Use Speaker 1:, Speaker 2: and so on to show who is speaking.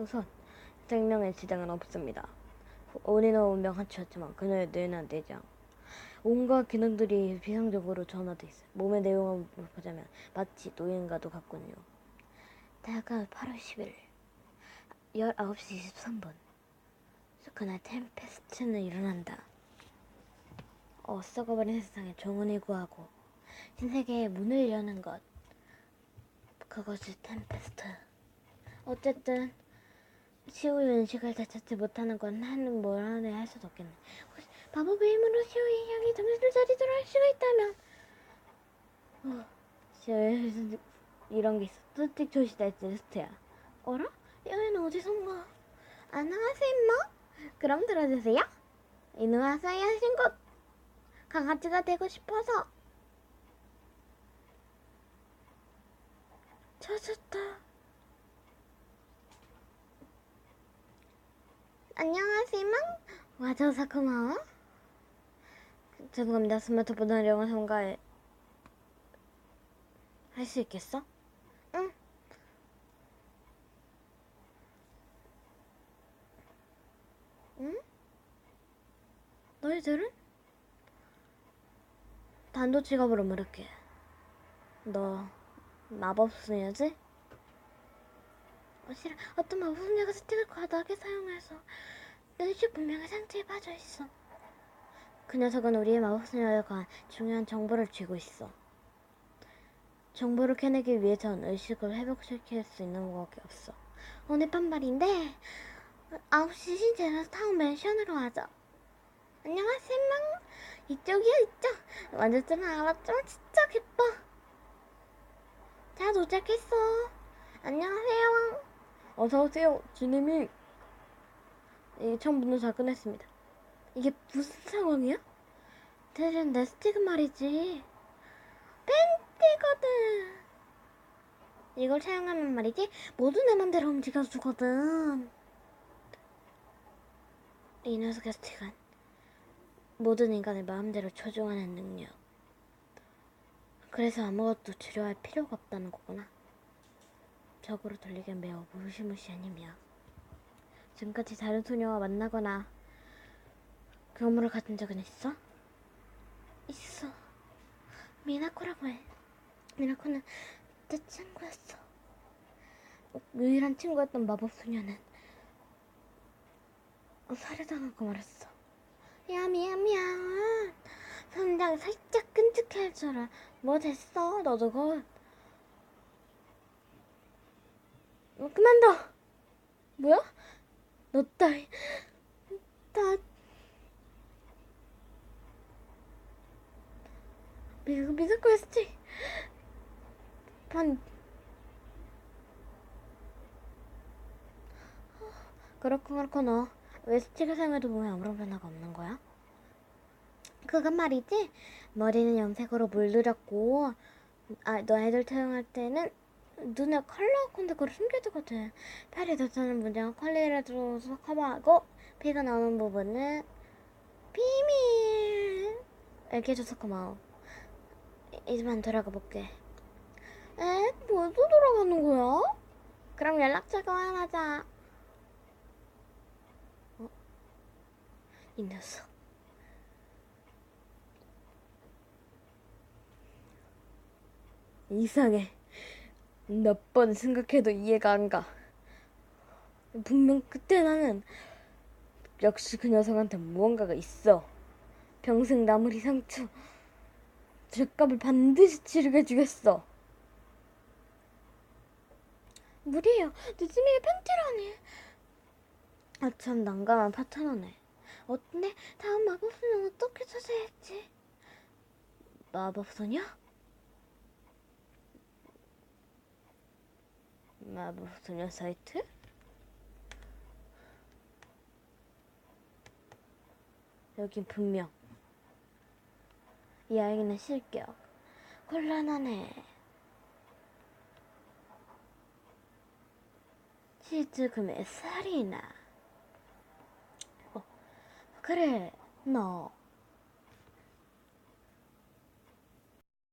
Speaker 1: 우선 생명의 지장은 없습니다. 우리는 운명 한치였지만 그녀의 뇌나 내장, 온갖 기능들이 비상적으로 전화돼 있어요. 몸의 내용을 보자면 마치 노인과도 같군요. 다가 8월 10일 19시 23분 그날 템페스트는 일어난다. 어, 썩어버린 세상에 종언이 구하고 신세계의 문을 여는 것 그것이 템페스트 어쨌든 시우의 인식을 되찾지 못하는 건뭘 하네 할 수도 없겠네. 혹시 마법의 힘으로 시우의 향이 점수를 자리도록 할 수가 있다면? 어, 시우의 이런 게 있어. 뚜틱 조시다 제스트야. 어라? 여기는 어디선가? 안녕하세요 그럼 들어주세요. 이누아사이 하신 것 강아지가 되고 싶어서. 찾았다. 안녕하세요. 와줘서 고마워. 죄송합니다. 스마트폰 활용을 삼가해. 할수 있겠어? 응. 응? 너희들은? 단도 직업으로 물을게. 너 마법 소녀지? 어, 싫어. 어떤 마법 소녀가 스틱을 과다하게 사용해서 눈치 분명히 상처에 빠져 있어. 그 녀석은 우리의 마법 소녀에 관한 중요한 정보를 쥐고 있어. 정보를 캐내기 위해선 의식을 회복시킬 수 있는 것밖에 없어. 오늘 밤 말인데 9시 신제에서 타운 맨션으로 하자. 안녕하세요, 망. 이쪽이야, 이쪽. 완전 좀 알았지만 진짜 기뻐. 다 도착했어. 안녕하세요. 어서 오세요, 주님이. 이 처음부터 잘 끝냈습니다. 이게 무슨 상황이야? 대신 내 스틱은 말이지. 팬티거든. 이걸 사용하면 말이지 모두 내 맘대로 움직여주거든. 이 녀석의 스틱은 모든 인간의 마음대로 조종하는 능력. 그래서 아무것도 치료할 필요가 없다는 거구나. 적으로 돌리기엔 매우 무시무시한 힘이야. 지금까지 다른 소녀와 만나거나 교물을 가진 적은 있어? 있어. 미나코라고 해. 미나코는 내 친구였어. 유일한 친구였던 마법 소녀는 살해당하고 말았어. 야 미안 미안. 손장 살짝 알아. 뭐 됐어? 너도 곧. 어, 그만둬. 뭐야? 너 따위 다 미스 미스 퀘스티 반 그렇고 그렇구나 왜 스틱을 사용해도 몸에 아무런 변화가 없는 거야? 그건 말이지 머리는 염색으로 물들였고 아 너희들 사용할 때는 눈에 컬러 콘택으로 숨겨두거든 팔이 젖는 문제는 컬러를 들어서 커버하고 피가 나오는 부분은 비밀. 이렇게 해줘서 고마워. 이제만 돌아가 볼게. 에? 뭐또 돌아가는 거야? 그럼 연락처 교환하자. 어? 이 녀석. 이상해 몇 번 생각해도 이해가 안 가. 분명 그때 나는 역시 그 녀석한테 무언가가 있어. 평생 남을 이 상처 죄값을 반드시 치르게 주겠어. 무리예요. 늦으면 팬티라니. 아참 난감한 파트너네. 어때? 다음 마법소녀는 어떻게 찾아야 했지? 마법소녀? 마법 소녀 사이트? 여긴 분명. 이 아이는 실격. 곤란하네. 시즈금의 살이나. 어 그래 너